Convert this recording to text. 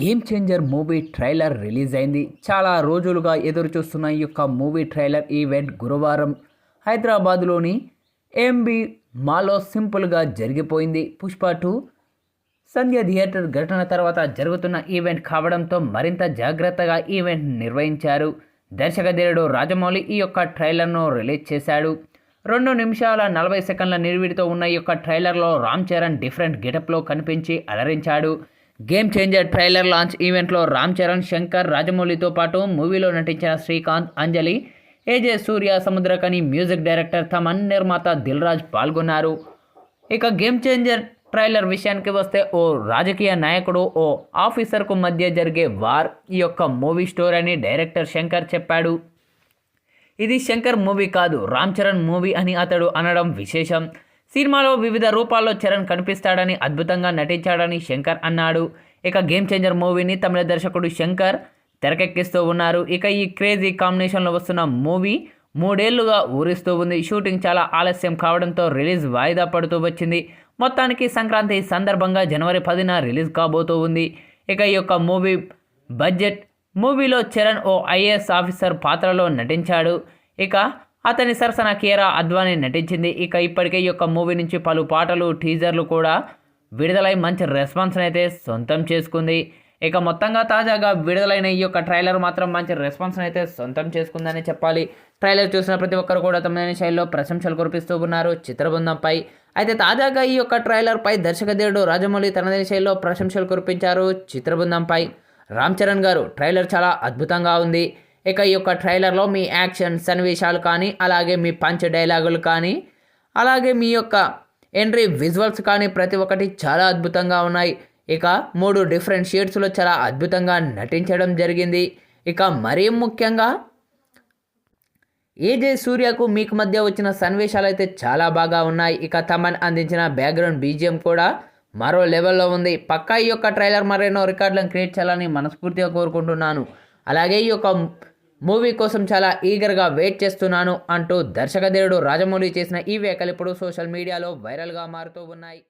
Game Changer movie trailer release అయింది. చాలా రోజులుగా ఎదురు చూస్తున్న ఈ యొక్క మూవీ ట్రైలర్ ఈవెంట్ గురువారం హైదరాబాద్లోని ఎంబి మాలో సింపుల్గా జరిగిపోయింది. పుష్ప టూ సంధ్య థియేటర్ ఘటన తర్వాత జరుగుతున్న ఈవెంట్ కావడంతో మరింత జాగ్రత్తగా ఈవెంట్ నిర్వహించారు. దర్శకధీరుడు రాజమౌళి ఈ యొక్క ట్రైలర్ను రిలీజ్ చేశాడు. రెండు నిమిషాల నలభై సెకండ్ల నిర్విడితో ఉన్న ఈ యొక్క ట్రైలర్లో రామ్ చరణ్ డిఫరెంట్ గెటప్లో కనిపించి అలరించాడు. గేమ్ చేంజర్ ట్రైలర్ లాంచ్ ఈవెంట్లో రామ్ చరణ్ శంకర్ రాజమౌళితో పాటు మూవీలో నటించిన Srikanth Anjali AJ Surya Samuthirakani music director Thaman నిర్మాత దిల్ రాజ్ పాల్గొన్నారు. ఇక గేమ్ చేంజర్ ట్రైలర్ విషయానికి వస్తే ఓ రాజకీయ నాయకుడు ఓ ఆఫీసర్కు మధ్య జరిగే వార్ ఈ యొక్క మూవీ స్టోరీ అని డైరెక్టర్ శంకర్ చెప్పాడు. ఇది శంకర్ మూవీ కాదు రామ్ చరణ్ మూవీ అని అతడు అనడం విశేషం. సినిమాలో వివిధ రూపాల్లో చరణ్ కనిపిస్తాడని అద్భుతంగా నటించాడని శంకర్ అన్నాడు. ఇక గేమ్ చేంజర్ మూవీని తమిళ దర్శకుడు శంకర్ తెరకెక్కిస్తూ ఉన్నారు. ఇక ఈ క్రేజీ కాంబినేషన్లో వస్తున్న మూవీ మూడేళ్ళుగా ఊరిస్తూ ఉంది. షూటింగ్ చాలా ఆలస్యం కావడంతో రిలీజ్ వాయిదా పడుతూ వచ్చింది. మొత్తానికి సంక్రాంతి సందర్భంగా జనవరి పదిన రిలీజ్ కాబోతూ ఉంది. ఇక ఈ యొక్క మూవీ బడ్జెట్ మూవీలో చరణ్ ఓ ఐఏఎస్ ఆఫీసర్ పాత్రలో నటించాడు. ఇక అతని సరసన కీరా అద్వానీ నటించింది. ఇక ఇప్పటికే ఈ యొక్క మూవీ నుంచి పలు పాటలు టీజర్లు కూడా విడుదలై మంచి రెస్పాన్స్ని అయితే సొంతం చేసుకుంది. ఇక మొత్తంగా తాజాగా విడుదలైన ఈ యొక్క ట్రైలర్ మాత్రం మంచి రెస్పాన్స్ అయితే సొంతం చేసుకుందని చెప్పాలి. ట్రైలర్ చూసిన ప్రతి ఒక్కరు కూడా తమదైన శైలిలో ప్రశంసలు కురిపిస్తూ ఉన్నారు. చిత్రబృందంపై అయితే తాజాగా ఈ యొక్క ట్రైలర్పై దర్శకదేవుడు రాజమౌళి తనదైన శైలిలో ప్రశంసలు కురిపించారు చిత్రబృందంపై. రామ్ చరణ్ గారు ట్రైలర్ చాలా అద్భుతంగా ఉంది. ఇక ఈ యొక్క ట్రైలర్లో మీ యాక్షన్ సన్నివేశాలు కానీ అలాగే మీ పంచ్ డైలాగులు కానీ అలాగే మీ యొక్క ఎంట్రీ విజువల్స్ కానీ ప్రతి ఒక్కటి చాలా అద్భుతంగా ఉన్నాయి. ఇక మూడు డిఫరెంట్ షేడ్స్లో చాలా అద్భుతంగా నటించడం జరిగింది. ఇక మరీ ముఖ్యంగా ఏజే సూర్యకు మీకు మధ్య వచ్చిన సన్నివేశాలు అయితే చాలా బాగా ఉన్నాయి. ఇక తమన్ అందించిన బ్యాక్గ్రౌండ్ బీజిఎం కూడా మరో లెవెల్లో ఉంది. పక్కా ఈ యొక్క ట్రైలర్ మరెన్నో రికార్డులను క్రియేట్ చేయాలని మనస్ఫూర్తిగా కోరుకుంటున్నాను. అలాగే ఈ యొక్క మూవీ కోసం చాలా ఈగర్గా వెయిట్ చేస్తున్నాను అంటూ దర్శకధీరుడు రాజమౌళి చేసిన ఈ వ్యాఖ్యలు ఇప్పుడు సోషల్ మీడియాలో వైరల్గా మారుతూ ఉన్నాయి.